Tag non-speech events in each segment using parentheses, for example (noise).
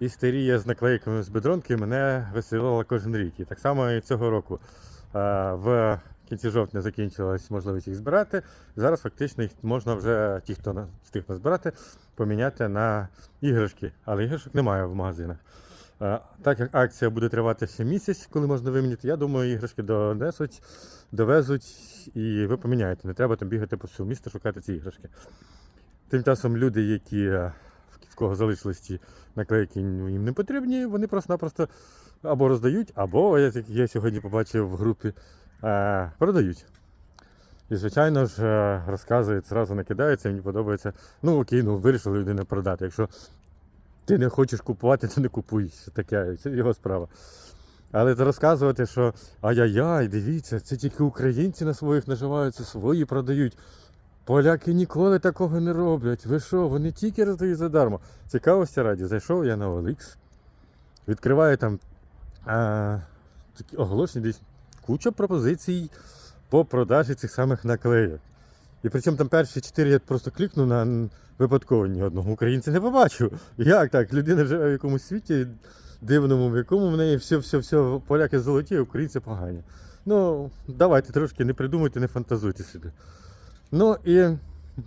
істерія з наклейками з бедронки мене веселила кожен рік. І так само і цього року. Е, В кінці жовтня закінчилась можливість їх збирати. Зараз фактично їх можна вже, ті, хто встиг назбирати, поміняти на іграшки. Але іграшок немає в магазинах. Е, Так як акція буде тривати ще місяць, коли можна виміняти, я думаю, іграшки донесуть, довезуть і ви поміняєте. Не треба там бігати по всьому місту, шукати ці іграшки. Тим часом люди, які е, в- кого залишились ті наклейки, ну, їм не потрібні, вони просто-напросто або роздають, або, як я сьогодні побачив в групі, е, продають. І, звичайно ж, е, розказують, зразу накидаються, мені подобається. Ну окей, ну вирішила людина продати. Якщо ти не хочеш купувати, то не купуй. Таке, це його справа. Але розказувати, що ай-яй-яй, дивіться, це тільки українці на своїх наживаються, свої продають. Поляки ніколи такого не роблять. Ви що, вони тільки роздають задармо. Цікавості раді, зайшов я на OLX, відкриваю там а, такі оголошення, десь куча пропозицій по продажі цих самих наклеїв. І причому там перші чотири я просто клікнув на випадково ні одного українця не побачив. Як так? Людина живе в якомусь світі дивному, в якому в неї все, все, все, поляки золоті, а українці погані. Ну, давайте трошки не придумуйте, не фантазуйте собі. Ну і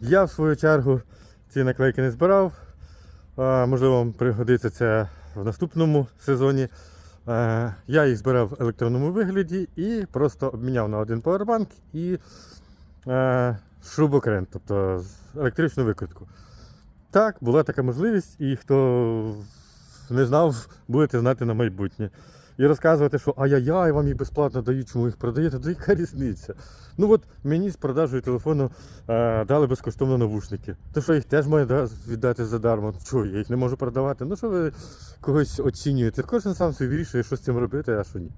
я в свою чергу ці наклейки не збирав. Можливо, вам пригодиться це в наступному сезоні. Я їх збирав в електронному вигляді і просто обміняв на один павербанк і шрубокрен, тобто електричну викрутку. Так, була така можливість, і хто не знав, (laughs) будете знати на майбутнє. І розказувати, що ай-яй-яй, вам їх безплатно дають, чому їх продаєте, то яка різниця? Ну от мені з продажею телефону е, дали безкоштовно навушники. То що їх теж має да, віддати задармо? Чого, я їх не можу продавати? Ну що ви когось оцінюєте? Кожен сам собі вирішує, що з цим робити, а що ні.